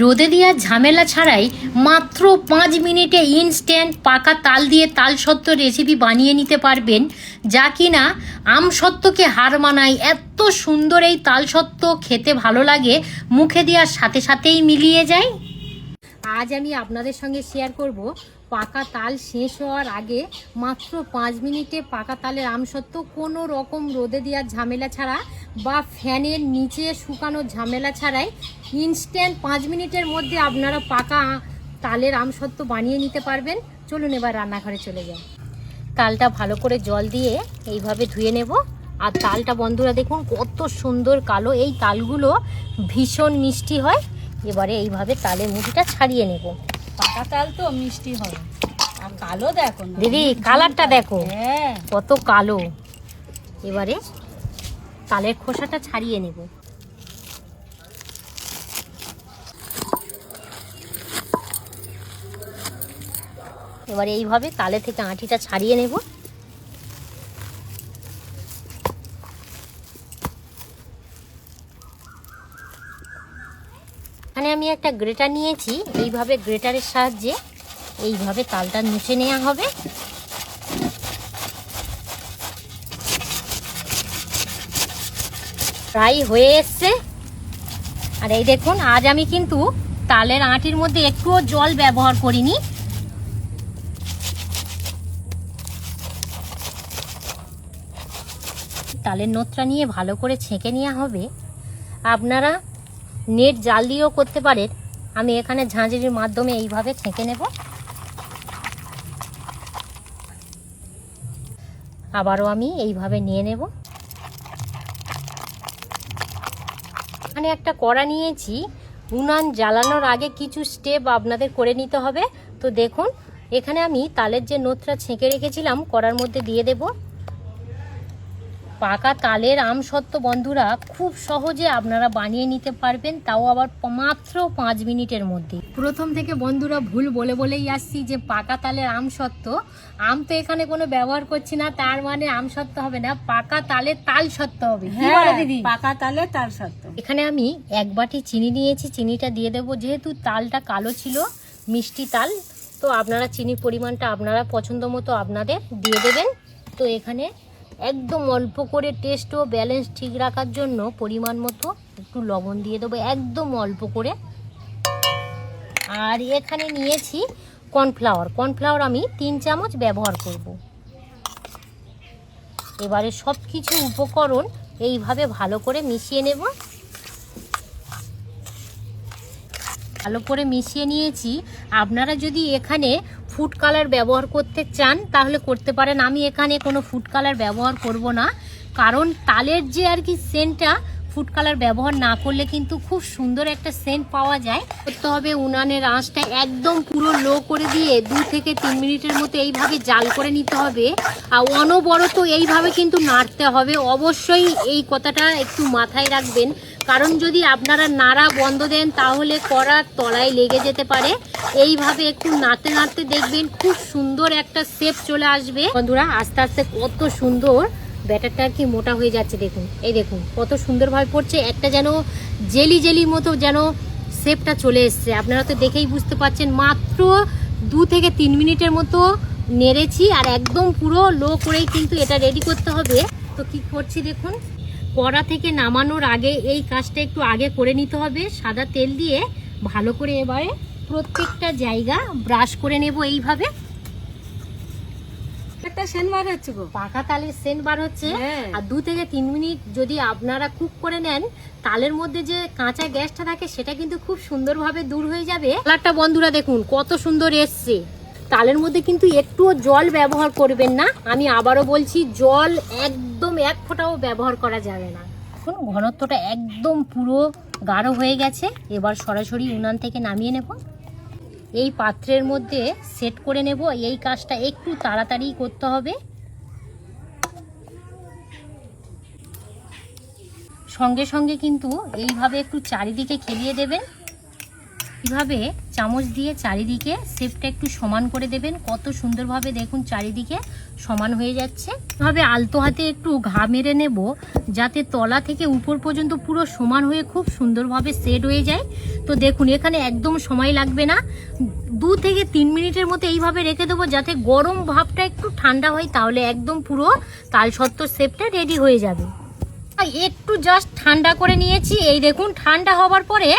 রোদে দেওয়ার ঝামেলা ছাড়াই মাত্র পাঁচ মিনিটে ইনস্ট্যান্ট পাকা তাল দিয়ে তাল সত্ত্ব রেসিপি বানিয়ে নিতে পারবেন। যা কিনা আম সত্ত্বকে হার মানায়। এত সুন্দর এই তাল সত্ত্ব খেতে ভালো লাগে। মুখে দেওয়ার সাথে সাথেই মিলিয়ে যায়। আজ আমি আপনাদের সঙ্গে শেয়ার করব, পাকা তাল শেষ হওয়ার আগে মাত্র পাঁচ মিনিটে পাকা তালের আমসত্ত্ব কোনো রকম রোদে দেওয়ার ঝামেলা ছাড়া বা ফ্যানের নিচে শুকানোর ঝামেলা ছাড়াই ইনস্ট্যান্ট পাঁচ মিনিটের মধ্যে আপনারা পাকা তালের আমসত্ত্ব বানিয়ে নিতে পারবেন। চলুন এবার রান্নাঘরে চলে যাই। তালটা ভালো করে জল দিয়ে এইভাবে ধুয়ে নেব। আর তালটা বন্ধুরা দেখুন কত সুন্দর কালো, এই তালগুলো ভীষণ মিষ্টি হয়। এবারে এইভাবে তালের মুঠিটা ছাড়িয়ে নেব। পাকা তাল তো মিষ্টি হবে। আর কালো দেখো দিদি কালারটা দেখো। হ্যাঁ। কত কালো। এবারে তালের খোসাটা ছাড়িয়ে নেব। এবারে এইভাবে তালে থেকে আঁটিটা ছাড়িয়ে নেব। এখানে আমি একটা গ্রেটার নিয়েছি। এইভাবে গ্রেটারের সাহায্যে এইভাবে তালটা মুছে নেওয়া হবে। প্রায় হয়ে এসছে। আর এই দেখুন, আজ আমি কিন্তু তালের আঁটির মধ্যে একটুও জল ব্যবহার করিনি। তালের নোতটা নিয়ে ভালো করে ছেঁকে নেওয়া হবে। আপনারা নেট জাল দিয়েও করতে পারেন। আমি এখানে ঝাঁঝরির মাধ্যমে এইভাবে ছেঁকে নেব। আবারও আমি এইভাবে নিয়ে নেব। এখানে একটা কড়া নিয়েছি। উনান জ্বালানোর আগে কিছু স্টেপ আপনাদের করে নিতে হবে। তো দেখুন, এখানে আমি তালের যে নোতটা ছেঁকে রেখেছিলাম, কড়ার মধ্যে দিয়ে দেব। পাকা তালের আমসত্ত্ব বন্ধুরা খুব সহজে আপনারা বানিয়ে নিতে পারবেন তাও আবার মাত্র পাঁচ মিনিটের মধ্যে। প্রথম থেকে বন্ধুরা ভুল বলে বলেই আসছি যে পাকা তালের আমসত্ত্ব আম তো এখানে কোনো ব্যবহার করছি না তার মানে আমসত্ত্ব হবে না পাকা তালের তাল সত্ত্ব হবে। হ্যাঁ দিদি? পাকা তালে তাল সত্য এখানে আমি এক বাটি চিনি নিয়েছি চিনিটা দিয়ে দেবো যেহেতু তালটা কালো ছিল মিষ্টি তাল তো আপনারা চিনির পরিমাণটা আপনারা পছন্দ মতো আপনাদের দিয়ে দেবেন। তো এখানে একদম অল্প করে টেস্ট ও ব্যালেন্স ঠিক রাখার জন্য পরিমাণ মতো একটু লবণ দিয়ে দেবো, একদম অল্প করে। আর এখানে নিয়েছি কর্নফ্লাওয়ার কর্নফ্লাওয়ার আমি তিন চামচ ব্যবহার করব। এবারে সব কিছু উপকরণ এইভাবে ভালো করে মিশিয়ে নেব। ভালো করে মিশিয়ে নিয়েছি। আপনারা যদি এখানে ফুড কালার ব্যবহার করতে চান, তাহলে করতে পারেন। আমি এখানে কোনো ফুড কালার ব্যবহার করব না। কারণ তালের যে আর কি সেন্টটা ফুড কালার ব্যবহার না করলে কিন্তু খুব সুন্দর একটা সেন্ট পাওয়া যায়। করতে হবে উনানের আঁচটা একদম পুরো লো করে দিয়ে দু থেকে তিন মিনিটের মতো এইভাবে জাল করে নিতে হবে। আর অনবরত এইভাবে কিন্তু নাড়তে হবে। অবশ্যই এই কথাটা একটু মাথায় রাখবেন। কারণ যদি আপনারা নাড়া বন্ধ দেন, তাহলে কড়ার তলায় লেগে যেতে পারে। এইভাবে একটু নাড়তে নাড়তে দেখবেন খুব সুন্দর একটা শেপ চলে আসবে। বন্ধুরা, আস্তে আস্তে কত সুন্দর ব্যাটারটা আর কি মোটা হয়ে যাচ্ছে দেখুন। এই দেখুন, কত সুন্দরভাবে পড়ছে। একটা যেন জেলি জেলি মতো যেন শেপটা চলে এসছে। আপনারা তো দেখেই বুঝতে পারছেন মাত্র দু থেকে তিন মিনিটের মতো নেড়েছি আর একদম পুরো লো করেই কিন্তু এটা রেডি করতে হবে। তো কি করছি দেখুন? কড়া থেকে নামানোর আগে এই কাজটা একটু আগে করে নিতে হবে। সাদা তেল দিয়ে ভালো করে এবারে প্রত্যেকটা জায়গা ব্রাশ করে নেব এইভাবে। একটা সেন বার হচ্ছে গো। পাকা তালের সেন্ট বার হচ্ছে। হ্যাঁ। আর দু থেকে তিন মিনিট যদি আপনারা কুক করে নেন তালের মধ্যে যে কাঁচা গ্যাসটা থাকে সেটা কিন্তু খুব সুন্দরভাবে দূর হয়ে যাবে। কালারটা বন্ধুরা দেখুন কত সুন্দর এসছে। তালের মধ্যে কিন্তু একটুও জল ব্যবহার করবেন না। আমি আবারও বলছি, জল একদম এক ফোঁটাও ব্যবহার করা যাবে না। দেখুন, ঘনত্বটা একদম পুরো গাঢ় হয়ে গেছে। এবার সরাসরি উনান থেকে নামিয়ে নেব। এই পাত্রের মধ্যে সেট করে নেব। এই কাজটা একটু তাড়াতাড়ি করতে হবে। সঙ্গে সঙ্গে কিন্তু এইভাবে একটু চারিদিকে খেলিয়ে দেবেন। এভাবে চামচ দিয়ে চারিদিকে শেপটা একটু সমান করে দেবেন? কত সুন্দরভাবে দেখুন চারিদিকে সমান হয়ে যাচ্ছে। এভাবে আলতো হাতে একটু ঘা মেরে নেব, যাতে তলা থেকে উপর পর্যন্ত পুরো সমান হয়ে খুব সুন্দরভাবে সেট হয়ে যায়। তো দেখুন, এখানে একদম সময় লাগবে না। দু থেকে তিন মিনিটের মতো এইভাবে রেখে দেবো, যাতে গরম ভাবটা একটু ঠান্ডা হয়, তাহলে একদম পুরো তালসত্ত্বর শেপটা রেডি হয়ে যাবে। একটু জাস্ট ঠান্ডা করে নিয়েছি। এই দেখুন, ঠান্ডা হবার পরে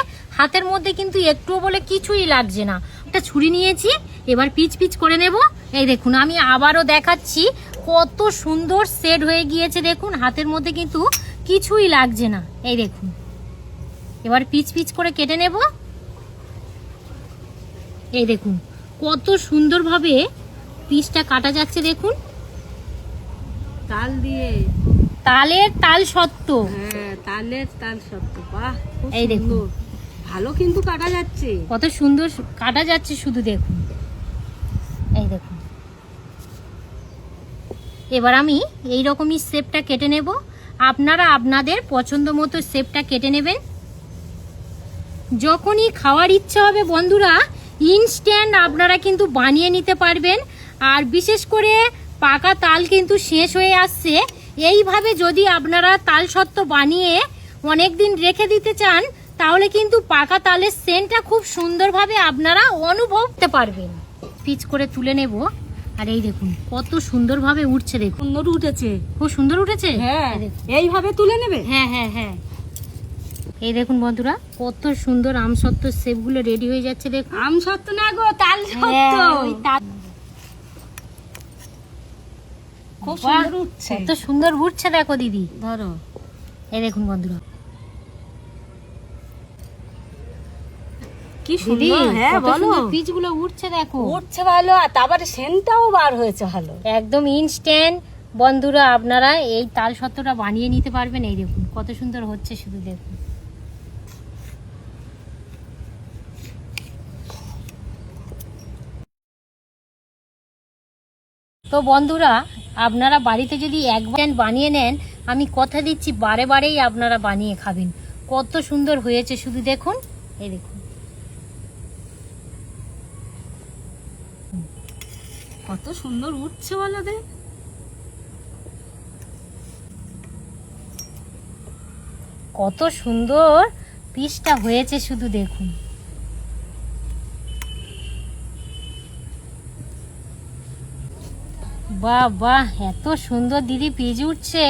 হাতের মধ্যে কিন্তু একটুও বলে কিছুই লাগছে না। একটা ছুরি নিয়েছি এবার পিচ পিচ করে নেব। এই দেখুন আমি আবারও দেখাচ্ছি কত সুন্দর সেট হয়ে গিয়েছে দেখুন হাতের মধ্যে কিন্তু কিছুই লাগছে না। এই দেখুন এবার পিচ পিচ করে কেটে নেব। এই দেখুন কত সুন্দরভাবে পিসটা কাটা যাচ্ছে দেখুন। তাল দিয়ে। তালের তাল সত্ত্ব। হ্যাঁ তালের তাল সত্য বাহ এই দেখুন। ভালো কিন্তু কাটা যাচ্ছে। কত সুন্দর কাটা যাচ্ছে শুধু দেখুন। এই দেখুন। এবার আমি এই রকমই শেপটা কেটে নেব। আপনারা আপনাদের পছন্দ মতো শেপটা কেটে নেবেন। যখনই খাওয়ার ইচ্ছা হবে বন্ধুরা ইনস্ট্যান্ট আপনারা কিন্তু বানিয়ে নিতে পারবেন। আর বিশেষ করে পাকা তাল কিন্তু শেষ হয়ে আসছে। এইভাবে যদি আপনারা তাল সত্ত্ব বানিয়ে অনেক দিন রেখে দিতে চান তাহলে কিন্তু পাকা তালের সেন্টটা খুব সুন্দরভাবে আপনারা অনুভব করতে পারবেন। পিচ করে তুলে নেব। আর এই দেখুন কত সুন্দরভাবে উঠছে দেখুন। সুন্দর উঠেছে। খুব সুন্দর উঠেছে? হ্যাঁ। এইভাবে তুলে নেবে? হ্যাঁ হ্যাঁ হ্যাঁ। এই দেখুন বন্ধুরা কত সুন্দর আমসত্ত্ব শেপগুলো রেডি হয়ে যাচ্ছে দেখুন। আম সত্য না গো তাল হ্যাঁ, তা- খুব সুন্দর উঠছে। কত সুন্দর উঠছে দেখো দিদি। ধরো। এই দেখুন বন্ধুরা কি সুন্দর হ্যাঁ বলো। পিচগুলো উঠছে দেখো। উঠছে ভালো আর তারপরে সেন্টটাও বার হয়েছে ভালো। একদম ইনস্ট্যান্ট বন্ধুরা আপনারা এই তাল সত্ত্বটা বানিয়ে নিতে পারবেন এই দেখুন কত সুন্দর হচ্ছে শুধু দেখুন। তো বন্ধুরা আপনারা বাড়িতে যদি এক একবার বানিয়ে নেন আমি কথা দিচ্ছি বারে বারেই আপনারা বানিয়ে খাবেন। কত সুন্দর হয়েছে শুধু দেখুন এই দেখুন। কত সুন্দর উঠছে বলো দে। কত সুন্দর পিসটা হয়েছে শুধু দেখুন। বাহ বাহ এত সুন্দর দিদি পিজ উঠছে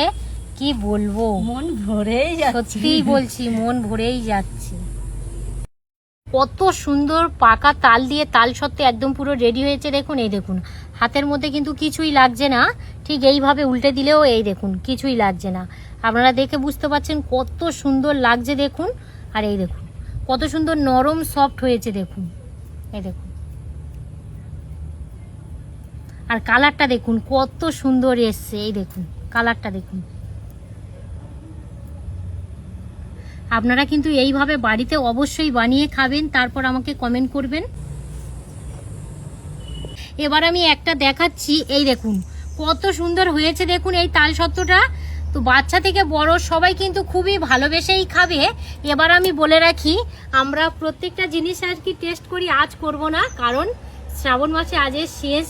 কি বলব? মন ভরেই যাচ্ছে। সত্যিই বলছি মন ভরেই যাচ্ছে। কত সুন্দর পাকা তাল দিয়ে তাল সত্ত্বে একদম পুরো রেডি হয়েছে, দেখুন, এই দেখুন। হাতের মধ্যে কিন্তু কিছুই লাগছে না। ঠিক এইভাবে উল্টে দিলেও এই দেখুন, কিছুই লাগছে না। আপনারা দেখে বুঝতে পারছেন কত সুন্দর লাগছে, দেখুন। আর এই দেখুন, কত সুন্দর নরম সফট হয়েছে, দেখুন। এই দেখুন। আর কালারটা দেখুন, কত সুন্দর এসছে, এই দেখুন কালারটা দেখুন। আপনারা কিন্তু এইভাবে বাড়িতে অবশ্যই বানিয়ে খাবেন, তারপর আমাকে কমেন্ট করবেন। এবার আমি একটা দেখাচ্ছি, এই দেখুন, কত সুন্দর হয়েছে দেখুন এই তাল সত্ত্বটা। তো বাচ্চা থেকে বড় সবাই কিন্তু খুবই ভালোবেসেই খাবে। এবার আমি বলে রাখি, আমরা প্রত্যেকটা জিনিস আর কি টেস্ট করি, আজ করব না, কারণ শ্রাবণ মাসে আজের শেষ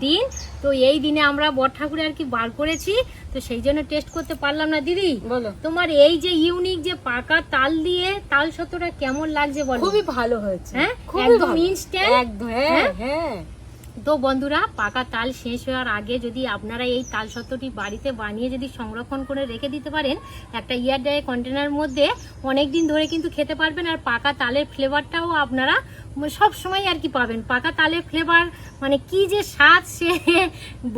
দিন। তো এই দিনে আমরা বট ঠাকুরে আর কি বার করেছি। তো সেই জন্য টেস্ট করতে পারলাম না দিদি। বলো। তোমার এই যে ইউনিক যে পাকা তাল দিয়ে তাল সত্ত্বটা কেমন লাগছে বলো? খুবই ভালো হয়েছে। হ্যাঁ? খুবই ইনস্ট্যান্ট একদম হ্যাঁ? হ্যাঁ? তো বন্ধুরা, পাকা তাল শেষ হওয়ার আগে যদি আপনারা এই তাল সত্ত্বটি বাড়িতে বানিয়ে যদি সংরক্ষণ করে রেখে দিতে পারেন, একটা ইয়ার ড্রাই কন্টেনার মধ্যে অনেক দিন ধরে কিন্তু খেতে পারবেন আর পাকা তালের ফ্লেভারটাও আপনারা সব সময় আর কি পাবেন। পাকা তালের ফ্লেভার মানে কি যে স্বাদ সে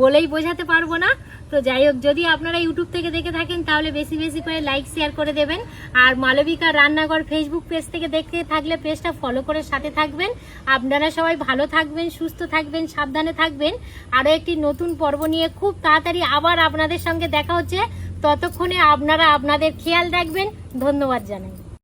বলেই বোঝাতে পারব না। তো যাই হোক, যদি আপনারা ইউটিউব থেকে দেখে থাকেন, তাহলে বেশি বেশি করে লাইক শেয়ার করে দেবেন। আর মালবিকা রান্নাঘর ফেসবুক পেজ থেকে দেখতে থাকলে পেজটা ফলো করে সাথে থাকবেন। আপনারা সবাই ভালো থাকবেন, সুস্থ থাকবেন, সাবধানে থাকবেন। আরও একটি নতুন পর্ব নিয়ে খুব তাড়াতাড়ি আবার আপনাদের সঙ্গে দেখা হচ্ছে। ততক্ষণে আপনারা আপনাদের খেয়াল রাখবেন। ধন্যবাদ জানাই।